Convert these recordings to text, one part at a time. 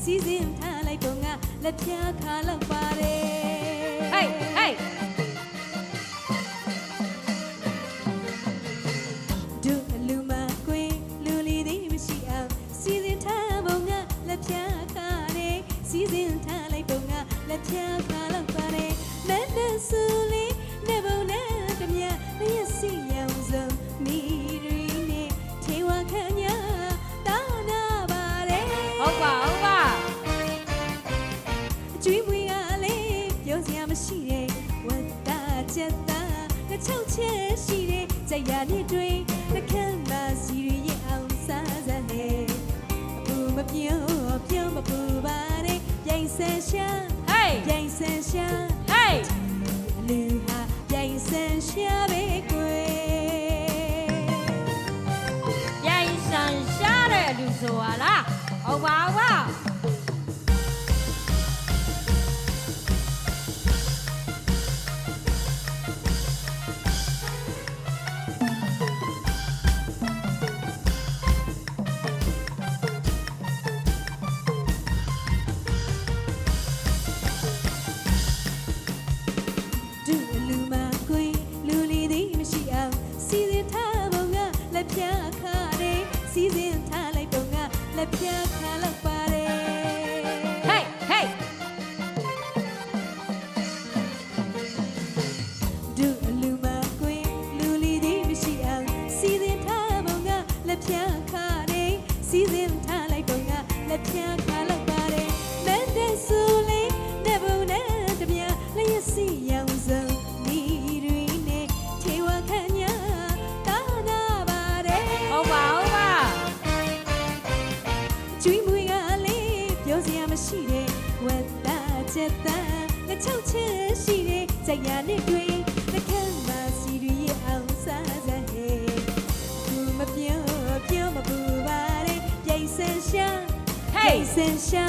လက်ဖြာခါတယ်စီစဉ်ထားလိုက်တော့ငါလက်ဖြာခါလောက်ပါတယ်ဟေးဟေး ရတဲ့တွင်နှခမ်းပါစီရရဲ့အောင်စားစမ်းနဲ့အပူမပြောပြောမပူပါနဲ့ပြိုင်ဆန်ရှာဟေးပြိုင်ဆန်ရှာဟေးလူဟာပြိုင်ဆန်ရှာပဲကွယ်ရိုင်ဆန်ရှားတဲ့လူဆိုပါလားဟုတ်ပါဟုတ်ပါ ကြိုက်ရနဲ့တွေ့နှကမ်းပါစီရရဲ့အောင်စားစမ်းဟဲ့သူမပြောပြောမပူပါနဲ့ပြိုင်ဆန်ရှာဟေးပြိုင်ဆန်ရှာ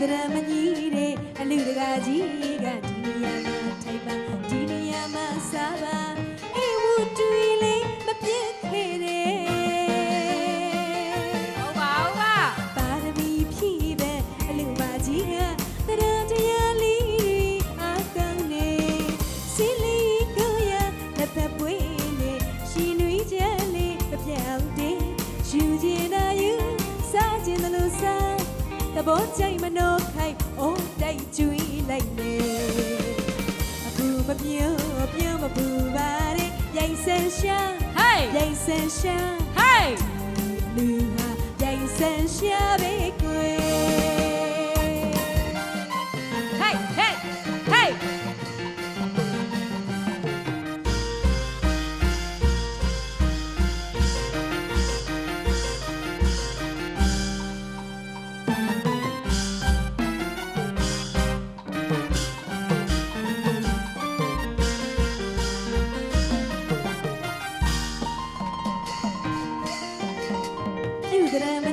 ပြုဒရမကြီးတဲ့အလူတကာကြီးကဒီနေရာမှာထိုင်ပါဒီနေရာမှာစားပါ ဘောကြိုက်မနှောခိုင်အိုးတိုက်ကျွေးလိုက်နေအခုမပြောပြောမပူပါနဲ့ရိုက်ဆန်ရှာဟေးရိုက်ဆန်ရှာဟေးလူဟာပြိုင်ဆန်ရှာပဲကွယ် ပြုဒရမ